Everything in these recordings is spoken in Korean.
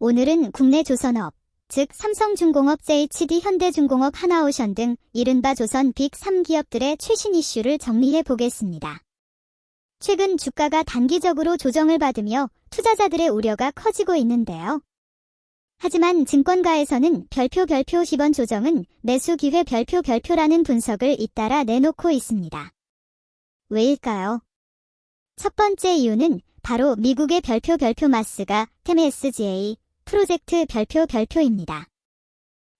오늘은 국내 조선업, 즉 삼성중공업, JHD, 현대중공업, 하나오션 등 이른바 조선 빅 3기업들의 최신 이슈를 정리해 보겠습니다. 최근 주가가 단기적으로 조정을 받으며 투자자들의 우려가 커지고 있는데요. 하지만 증권가에서는 별표 별표 10원 조정은 매수 기회 별표 별표라는 분석을 잇따라 내놓고 있습니다. 왜일까요? 첫 번째 이유는 바로 미국의 별표 별표 마스가 MSGA 프로젝트 별표 별표입니다.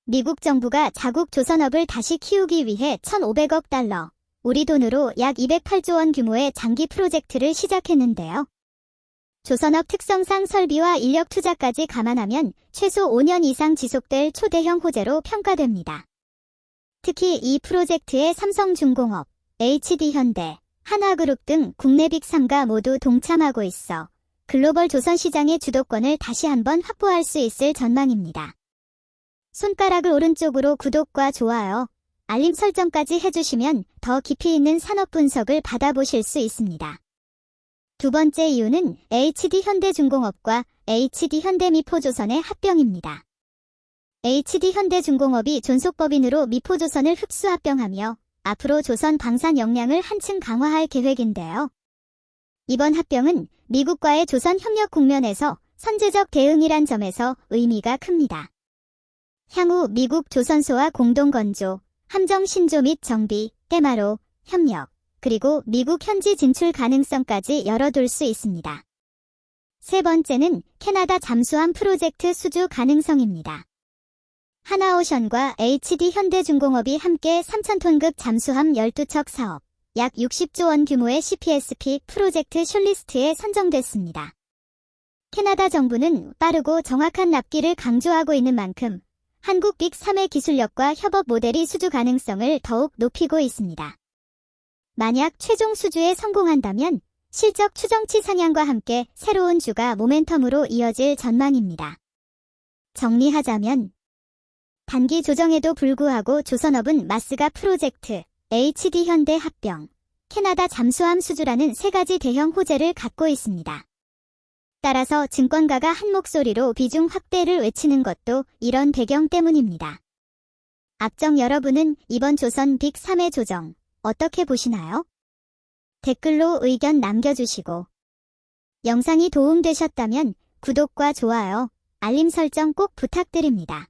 미국 정부가 자국 조선업을 다시 키우기 위해 1,500억 달러, 우리 돈으로 약 208조 원 규모의 장기 프로젝트를 시작했는데요. 조선업 특성상 설비와 인력 투자까지 감안하면 최소 5년 이상 지속될 초대형 호재로 평가됩니다. 특히 이 프로젝트에 삼성중공업, HD현대, 하나그룹 등 국내 빅3가 모두 동참하고 있어 글로벌 조선 시장의 주도권을 다시 한번 확보할 수 있을 전망입니다. 손가락을 오른쪽으로 구독과 좋아요, 알림 설정까지 해주시면 더 깊이 있는 산업 분석을 받아보실 수 있습니다. 두 번째 이유는 HD 현대중공업과 HD 현대미포조선의 합병입니다. HD 현대중공업이 존속법인으로 미포조선을 흡수 합병하며 앞으로 조선 방산 역량을 한층 강화할 계획인데요. 이번 합병은 미국과의 조선 협력 국면에서 선제적 대응이란 점에서 의미가 큽니다. 향후 미국 조선소와 공동 건조, 함정 신조 및 정비, 때마로, 협력, 그리고 미국 현지 진출 가능성까지 열어둘 수 있습니다. 세 번째는 캐나다 잠수함 프로젝트 수주 가능성입니다. 하나오션과 HD 현대중공업이 함께 3,000톤급 잠수함 12척 사업, 약 60조 원 규모의 CPSP 프로젝트 숏리스트에 선정됐습니다. 캐나다 정부는 빠르고 정확한 납기를 강조하고 있는 만큼 한국 빅 3의 기술력과 협업 모델이 수주 가능성을 더욱 높이고 있습니다. 만약 최종 수주에 성공한다면 실적 추정치 상향과 함께 새로운 주가 모멘텀으로 이어질 전망입니다. 정리하자면 단기 조정에도 불구하고 조선업은 마스가 프로젝트, HD 현대 합병, 캐나다 잠수함 수주라는 세 가지 대형 호재를 갖고 있습니다. 따라서 증권가가 한 목소리로 비중 확대를 외치는 것도 이런 배경 때문입니다. 앞정 여러분은 이번 조선 빅 3의 조정 어떻게 보시나요? 댓글로 의견 남겨주시고 영상이 도움되셨다면 구독과 좋아요, 알림 설정 꼭 부탁드립니다.